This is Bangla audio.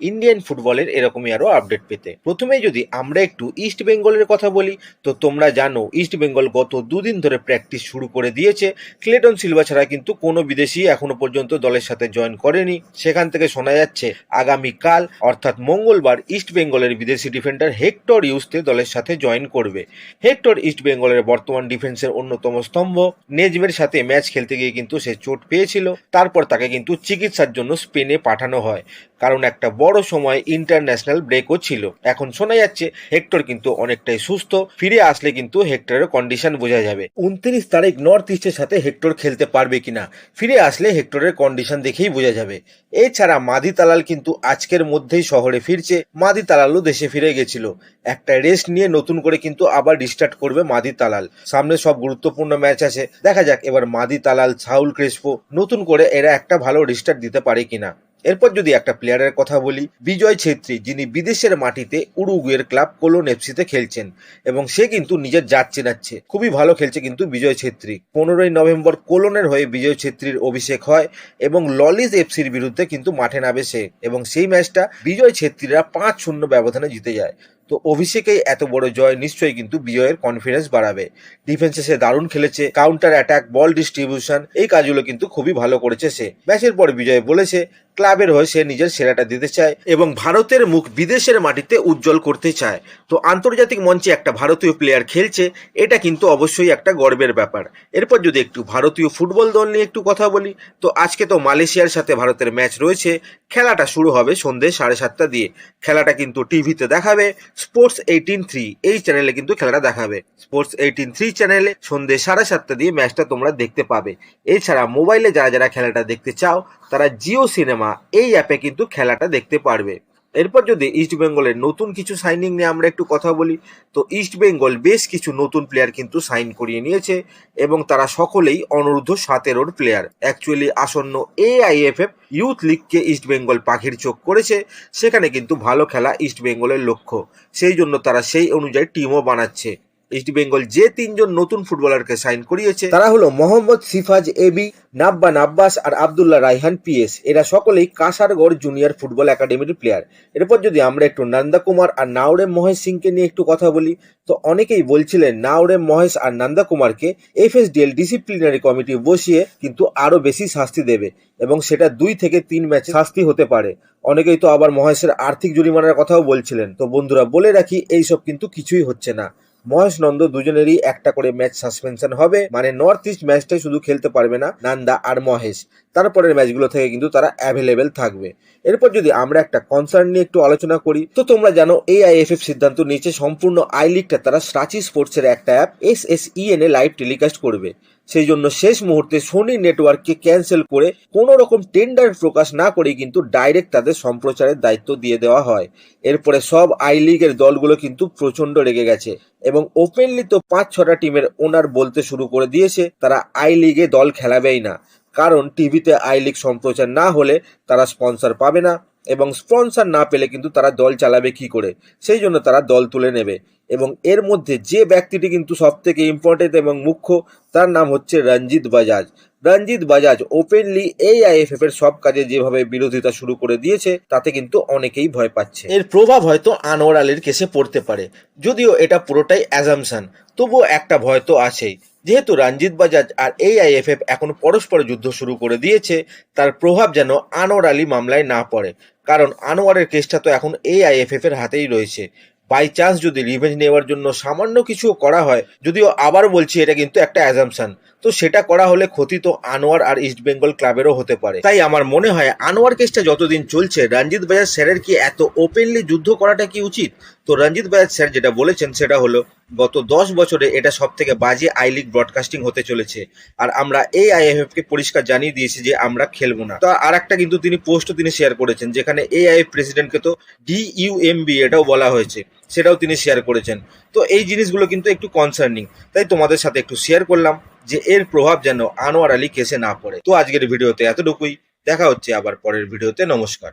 ইন্ডিয়ান ফুটবলের এরকমই আরও আপডেট পেতে। প্রথমে যদি আমরা একটু ইস্ট বেঙ্গলের কথা বলি, তো তোমরা জানো ইস্ট বেঙ্গল গত দুদিন ধরে প্র্যাকটিস শুরু করে দিয়েছে। ক্লেটন সিলভা ছাড়া কিন্তু কোনো বিদেশি এখনও পর্যন্ত দলের সাথে জয়েন করেনি। সেখান থেকে শোনা যাচ্ছে আগামীকাল অর্থাৎ মঙ্গলবার ইস্ট বেঙ্গলের বিদেশি ডিফেন্ডার হেক্টর ইউসতে দলের সাথে জয়েন করবে। হেক্টর ইস্ট বেঙ্গলের বর্তমান ডিফেন্সের অন্যতম স্তম্ভ। নেজমের সাথে ম্যাচ খেলতে গিয়ে কিন্তু সে চোট পেয়েছিল। তারপর তাকে কিন্তু চিকিৎসার জন্য স্পেনে পাঠানো হয়। কারণ একটা সময় ইন্টারন্যাশনাল ব্রেকও ছিল। এখন শোনা যাচ্ছে হেক্টর কিন্তু অনেকটাই সুস্থ, ফিরে আসলে কিন্তু হেক্টরের কন্ডিশন বোঝা যাবে। উনত্রিশ তারিখ নর্থ ইস্টের সাথে হেক্টর খেলতে পারবে কিনা, ফিরে আসলে হেক্টরের কন্ডিশন দেখেই বোঝা যাবে। এছাড়া মাদি তালাল কিন্তু আজকের মধ্যেই শহরে ফিরছে, মাদি তালালও দেশে ফিরে গেছিল। একটা রেস্ট নিয়ে নতুন করে কিন্তু আবার রিস্টার্ট করবে মাদি তালাল। সামনে সব গুরুত্বপূর্ণ ম্যাচ আছে, দেখা যাক এবার মাদি তালাল, সাউল ক্রেসপো নতুন করে এরা একটা ভালো রিস্টার্ট দিতে পারে কিনা। এরপর যদি একটা প্লেয়ারের কথা বলি, বিজয় ছেত্রী, যিনি বিদেশের মাটিতে উরুগুয়ের ক্লাব কোলোন এফসিতে খেলছেন এবং সে কিন্তু নিজের জাত চেনাচ্ছে। খুবই ভালো খেলছে কিন্তু বিজয় ছেত্রী। পনেরোই নভেম্বর কোলনের হয়ে বিজয় ছেত্রীর অভিষেক হয় এবং ললিজ এফসির বিরুদ্ধে কিন্তু মাঠে নামে সে এবং সেই ম্যাচটা বিজয় ছেত্রীরা পাঁচ শূন্য ব্যবধানে জিতে যায়। তো অভিষেকেই এত বড় জয় নিশ্চয়ই কিন্তু বিজয়ের কনফিডেন্স বাড়াবে। ডিফেন্সে সে দারুণ খেলেছে কাউন্টার অ্যাটাক বল ডিস্ট্রিবিউশন এই কাজগুলো কিন্তু খুবই ভালো করেছে সে। ম্যাচের পর বিজয় বলেছে ক্লাবের হয়ে সে নিজের সেরাটা দিতে চায় এবং ভারতের মুখ বিদেশের মাটিতে উজ্জ্বল করতে চায়। তো আন্তর্জাতিক মঞ্চে একটা ভারতীয় প্লেয়ার খেলছে, এটা কিন্তু অবশ্যই একটা গর্বের ব্যাপার। এরপর যদি একটু ভারতীয় ফুটবল দল নিয়ে একটু কথা বলি, তো আজকে তো মালয়েশিয়ার সাথে ভারতের ম্যাচ রয়েছে। খেলাটা শুরু হবে সন্ধ্যে সাড়ে সাতটা দিয়ে। খেলাটা কিন্তু টিভিতে দেখাবে স্পোর্টস এইটিন থ্রি এই চ্যানেলে কিন্তু খেলাটা দেখাবে। স্পোর্টস এইটিন থ্রি চ্যানেলে সন্ধ্যে সাড়ে সাতটা দিয়ে ম্যাচটা তোমরা দেখতে পাবে। এছাড়া মোবাইলে যারা যারা খেলাটা দেখতে চাও তারা জিও সিনেমা এই অ্যাপে কিন্তু খেলাটা দেখতে পারবে। এরপর যদি ইস্ট বেঙ্গলের নতুন কিছু সাইনিং নিয়ে আমরা একটু কথা বলি, তো ইস্ট বেঙ্গল বেশ কিছু নতুন প্লেয়ার কিন্তু সাইন করিয়ে নিয়েছে এবং তারা সকলেই অনূর্ধ্ব সতেরোর প্লেয়ার অ্যাকচুয়ালি আসন্ন এআইএফএফ ইউথ লিগকে ইস্ট বেঙ্গল পাখির চোখ করেছে। সেখানে কিন্তু ভালো খেলা ইস্ট বেঙ্গলের লক্ষ্য। সেই জন্য তারা সেই অনুযায়ী টিমও বানাচ্ছে। ইস্ট বেঙ্গল যে তিনজন নতুন ফুটবলারকে সাইন করিয়েছে। তারা হলো মোহাম্মদ সিফাজ এবি নাব্বান আব্বাস আর আবদুল্লাহ রাইহান পিএস এরা সকলেই কাসারগড় জুনিয়র ফুটবল একাডেমির প্লেয়ার এরপর যদি আমরা একটু নন্দা কুমার আর নাওরেম মহেশ সিংকে নিয়ে একটু কথা বলি, তো অনেকেই বলছিলেন নাওরেম মহেশ আর নন্দা কুমারকে এফএসডিএল ডিসিপ্লিনারি কমিটি বসিয়ে কিন্তু আরও বেশি শাস্তি দেবে এবং সেটা দুই থেকে তিন ম্যাচ শাস্তি হতে পারে। অনেকেই তো আবার মহেশের আর্থিক জরিমানার কথাও বলছিলেন। তো বন্ধুরা, বলে রাখি, এইসব কিন্তু কিছুই হচ্ছে না। মহেশ নন্দ দুজনেরই একটা করে ম্যাচ সাসপেনশন হবে। মানে নর্থ ইস্ট ম্যাচটাই শুধু খেলতে পারবে না নান্দা আর মহেশ। তারপরের ম্যাচগুলো থেকে কিন্তু তারা অ্যাভেলেবেল থাকবে। এরপর যদি আমরা একটা কনসার্ন নিয়ে একটু আলোচনা করি, তো তোমরা জানো এই এআইএফএফ সিদ্ধান্ত নিয়েছে, সম্পূর্ণ আই লিগটা তারা স্ট্রাচি স্পোর্টসের একটা app S S EN A live telecast করবে। সেই জন্য শেষ মুহূর্তে সোনি নেটওয়ার্ককে ক্যান্সেল করে কোনো রকম টেন্ডার প্রকাশ না করেই কিন্তু ডাইরেক্ট তাদের সম্প্রচারের দায়িত্ব দিয়ে দেওয়া হয়। এরপরে সব আই লিগের দলগুলো কিন্তু প্রচণ্ড রেগে গেছে এবং ওপেনলি তো পাঁচ ছটা টিমের ওনার বলতে শুরু করে দিয়েছে, তারা আই লিগে দল খেলাবেই না। কারণ টিভিতে আই লিগ সম্প্রচার না হলে তারা স্পন্সর পাবে না। এবং স্পন্সার না পেলে কিন্তু তারা দল চালাবে কি করে? সেই জন্য তারা দল তুলে নেবে। এবং এর মধ্যে যে ব্যক্তিটি কিন্তু সব থেকে ইম্পর্টেন্ট এবং মুখ্য, তার নাম হচ্ছে রঞ্জিত বাজাজ। রঞ্জিত বাজাজ ওপেনলি এই আইএফএফ এর সব কাজে যেভাবে বিরোধিতা শুরু করে দিয়েছে, তাতে কিন্তু অনেকেই ভয় পাচ্ছে। এর প্রভাব হয়তো আনোয়ার আলীর কেসে পড়তে পারে, যদিও এটা পুরোটাই অ্যাজামশন তবুও একটা ভয় তো আছেই। যেহেতু রঞ্জিত বাজাজ আর এই আইএফএফ এখন পরস্পর যুদ্ধ শুরু করে দিয়েছে, তার প্রভাব যেন আনোয়ার আলী মামলায় না পড়ে। কারণ আনোয়ারের কেসটা তো এখন এই আইএফএফ এর হাতেই রয়েছে। বাই চান্স যদি রিভেঞ্জ নেওয়ার জন্য সামান্য কিছু করা হয়, যদিও আবার বলছি এটা কিন্তু একটা অ্যাজামশন তো সেটা করা হলে ক্ষতি তো আনোয়ার আর ইস্ট বেঙ্গল ক্লাবেরও হতে পারে। তাই আমার মনে হয় আনোয়ার কেসটা যতদিন চলছে, রঞ্জিত বাজার স্যারের কি এত ওপেনলি যুদ্ধ করাটা কি উচিত? তো রঞ্জিত বাজার স্যার যেটা বলেছেন সেটা হলো গত দশ বছরে এটা সব থেকে বাজে আই লিগ ব্রডকাস্টিং হতে চলেছে। আর আমরা এই আইএফএফ কে পরিষ্কার জানিয়ে দিয়েছি যে আমরা খেলব না। তো আর একটা কিন্তু তিনি পোস্টও তিনি শেয়ার করেছেন, যেখানে এই আইএফ প্রেসিডেন্টকে তো ডিইউএমবি এটাও বলা হয়েছে, সেটাও তিনি শেয়ার করেছেন। তো এই জিনিসগুলো কিন্তু একটু কনসার্নিং তাই তোমাদের সাথে একটু শেয়ার করলাম যে এর প্রভাব যেন আনোয়ার আলী কেসে না পড়ে। তো আজকের ভিডিওতে এতটুকুই। দেখা হচ্ছে আবার পরের ভিডিওতে। নমস্কার।